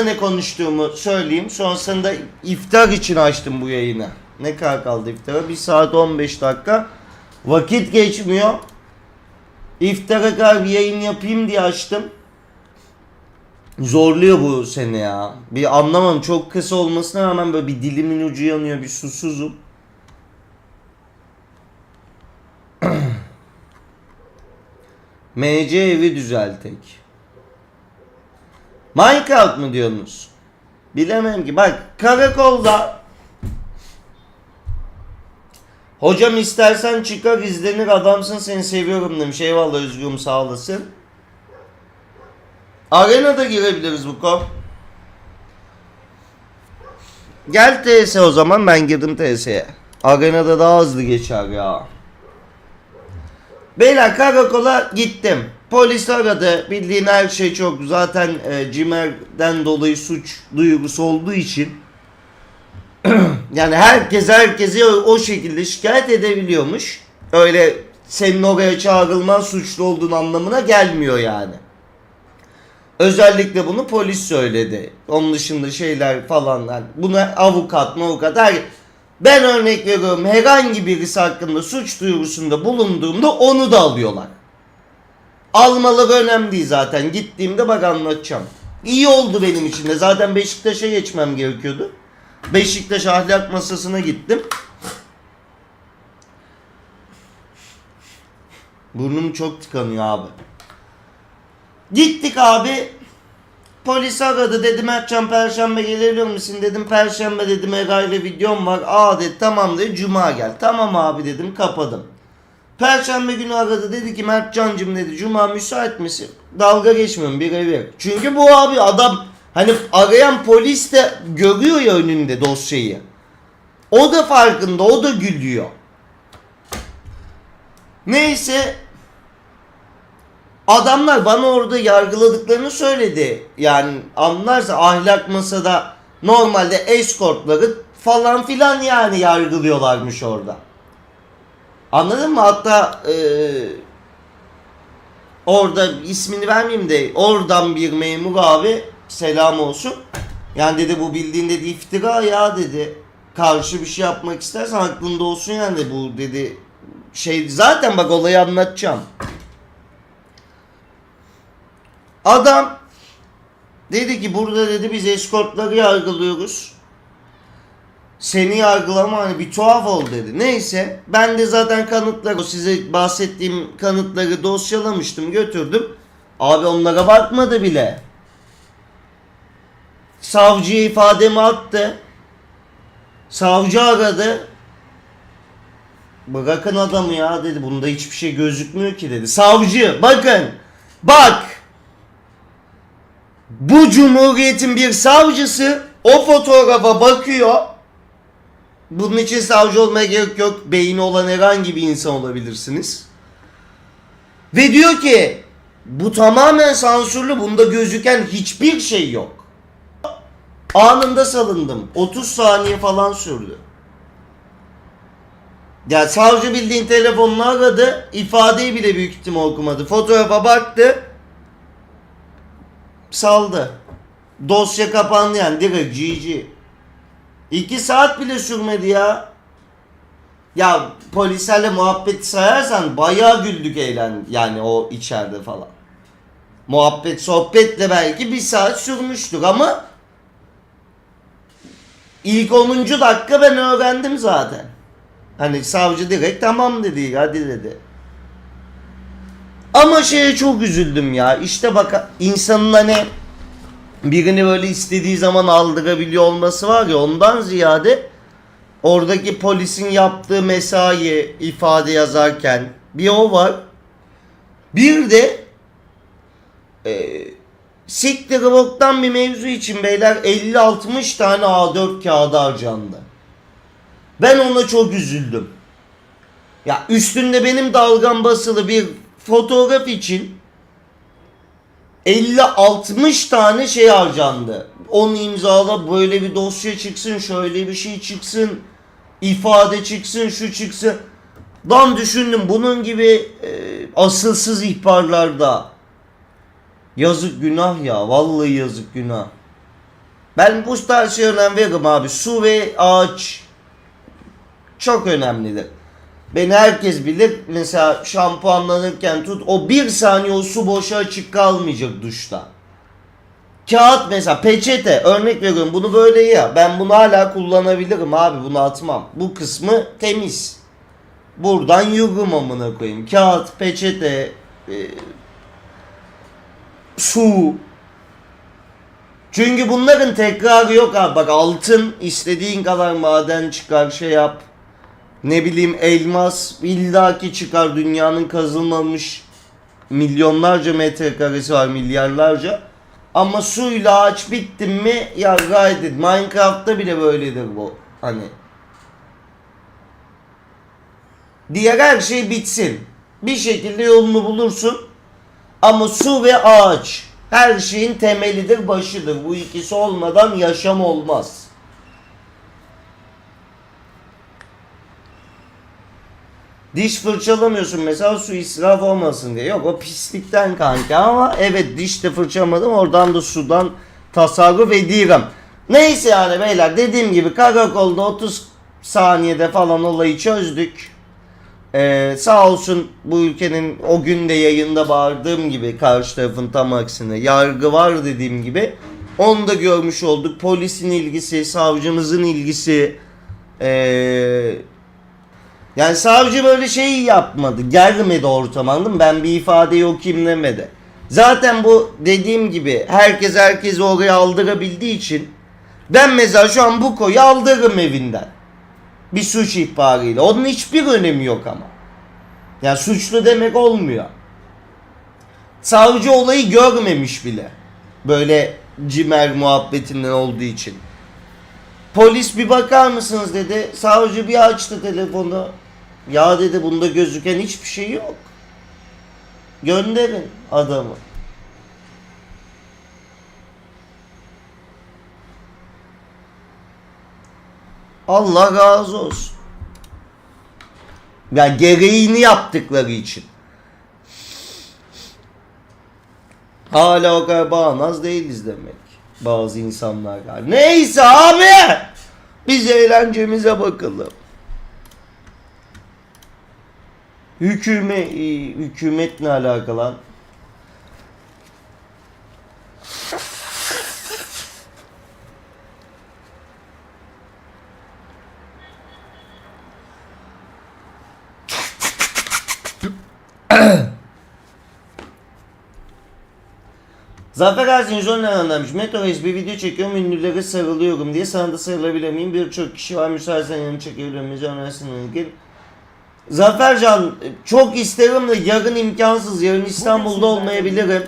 Orada ne konuştuğumu söyleyeyim. Sonrasında iftar için açtım bu yayını. Ne kadar kaldı iftara? 1 saat 15 dakika. Vakit geçmiyor. İftara kadar bir yayın yapayım diye açtım. Zorluyor bu sene ya. Bir anlamam çok kısa olmasına rağmen böyle bir dilimin ucu yanıyor bir susuzum. MC evi düzeltek. Minecraft mı diyorsunuz? Bilemem ki. Bak karakolda Hocam istersen çıkar izlenir adamsın seni seviyorum demiş. Eyvallah Özgür'üm sağ olasın. Arenada girebiliriz bu kop. Gel TS o zaman ben girdim TS'ye. Arenada daha hızlı geçer ya. Beyler karakola gittim. Polis aradı. Bildiğin her şey çok. Zaten e, Cimer'den dolayı suç duygusu olduğu için yani herkes herkese o, o şekilde şikayet edebiliyormuş. Öyle senin oraya çağrılman suçlu olduğun anlamına gelmiyor yani. Özellikle bunu polis söyledi. Onun dışında şeyler falan. Yani buna avukat avukat her... Ben örnek veriyorum herhangi birisi hakkında suç duyurusunda bulunduğumda onu da alıyorlar. Almaları önemli zaten. Gittiğimde bak anlatacağım. İyi oldu benim için de. Zaten Beşiktaş'a geçmem gerekiyordu. Beşiktaş ahlak masasına gittim. Burnum çok tıkanıyor abi. Gittik abi. Polis aradı dedi Mertcan Perşembe gelebilir misin dedim. Perşembe dedim Eray'la videom var. Aa dedi tamam dedi Cuma gel. Tamam abi dedim kapadım. Perşembe günü aradı dedi ki Mertcancım dedi Cuma müsait misin? Dalga geçmiyorum bir evi. Çünkü bu abi adam hani arayan polis de görüyor ya önünde dosyayı. O da farkında o da gülüyor. Neyse adamlar bana orada yargıladıklarını söyledi. Yani anlarsa ahlak masada normalde eskortları falan filan yani yargılıyorlarmış orada. Anladın mı? Hatta eee, orada ismini vermeyeyim de oradan bir memur abi selam olsun. Yani dedi bu bildiğin dedi iftira ya dedi. Karşı bir şey yapmak istersen aklında olsun yani de bu dedi şey zaten bak olayı anlatacağım. Adam dedi ki burada dedi biz eskortları yargılıyoruz. Seni yargılama hani bir tuhaf ol dedi. Neyse ben de zaten kanıtları size bahsettiğim kanıtları dosyalamıştım götürdüm. Abi onlara bakmadı bile. Savcıya ifademi attı. Savcı aradı. Bırakın adamı ya dedi. Bunda hiçbir şey gözükmüyor ki dedi. Savcı bakın. Bak. Bu cumhuriyetin bir savcısı o fotoğrafa bakıyor. Bunun için savcı olmaya gerek yok. Beyni olan herhangi bir insan olabilirsiniz. Ve diyor ki bu tamamen sansürlü. Bunda gözüken hiçbir şey yok. Anında salındım. 30 saniye falan sürdü. Ya savcı bildiğin telefonunu aradı. ifadeyi bile büyük ihtimal okumadı. Fotoğrafa baktı. Saldı. Dosya kapandı yani direkt GG. İki saat bile sürmedi ya. Ya polislerle muhabbeti sayarsan bayağı güldük eğlen yani o içeride falan. Muhabbet sohbetle belki bir saat sürmüştür ama ilk 10. dakika ben öğrendim zaten. Hani savcı direkt tamam dedi hadi dedi. Ama şeye çok üzüldüm ya. İşte bak insanın hani birini böyle istediği zaman aldırabiliyor olması var ya ondan ziyade oradaki polisin yaptığı mesai ifade yazarken bir o var. Bir de e, siktir boktan bir mevzu için beyler 50-60 tane A4 kağıdı harcandı. Ben ona çok üzüldüm. Ya üstünde benim dalgam basılı bir fotoğraf için 50-60 tane şey harcandı. Onu imzala böyle bir dosya çıksın, şöyle bir şey çıksın, ifade çıksın, şu çıksın. Lan düşündüm bunun gibi e, asılsız ihbarlarda yazık günah ya. Vallahi yazık günah. Ben bu tarz şeye önem veririm abi. Su ve ağaç çok önemlidir. Beni herkes bilir. Mesela şampuanlanırken tut o bir saniye o su boşa açık kalmayacak duşta. Kağıt mesela peçete örnek veriyorum bunu böyle ya ben bunu hala kullanabilirim abi bunu atmam. Bu kısmı temiz. Buradan yürürüm amına koyayım. Kağıt, peçete, e, su. Çünkü bunların tekrarı yok abi. Bak altın istediğin kadar maden çıkar şey yap. Ne bileyim elmas illaki çıkar dünyanın kazılmamış milyonlarca metrekaresi var milyarlarca. Ama suyla ağaç bittin mi ya gayet Minecraft'ta bile böyledir bu. Hani Diğer her şey bitsin. Bir şekilde yolunu bulursun. Ama su ve ağaç her şeyin temelidir, başıdır. Bu ikisi olmadan yaşam olmaz. Diş fırçalamıyorsun mesela su israf olmasın diye. Yok o pislikten kanka ama evet diş de fırçalamadım oradan da sudan tasarruf ediyorum. Neyse yani beyler dediğim gibi karakolda 30 saniyede falan olayı çözdük. Ee, sağ olsun bu ülkenin o gün de yayında bağırdığım gibi karşı tarafın tam aksine yargı var dediğim gibi onu da görmüş olduk. Polisin ilgisi, savcımızın ilgisi. Ee, yani savcı böyle şey yapmadı. Germedi ortamı anladın mı? Ben bir ifadeyi okuyayım demedi. Zaten bu dediğim gibi herkes herkesi oraya aldırabildiği için ben mesela şu an bu koyu aldırırım evinden bir suç ihbarıyla. Onun hiçbir önemi yok ama. Yani suçlu demek olmuyor. Savcı olayı görmemiş bile. Böyle cimer muhabbetinden olduğu için. Polis bir bakar mısınız dedi. Savcı bir açtı telefonu. Ya dedi bunda gözüken hiçbir şey yok. Gönderin adamı. Allah razı olsun. Ya gereğini yaptıkları için. Hala o kadar bağnaz değiliz demek. Bazı insanlar var. Neyse abi. Biz eğlencemize bakalım. Hükümet, hükümet ne alakalı lan? Zafer Ersin John Lennon Metro Reis bir video çekiyorum ünlülere sarılıyorum diye sana da sarılabilir miyim? Birçok kişi var müsaitsen yanı çekebilir miyiz? Ersin'le ilgili. Zafercan çok isterim de yarın imkansız. Yarın İstanbul'da olmayabilirim.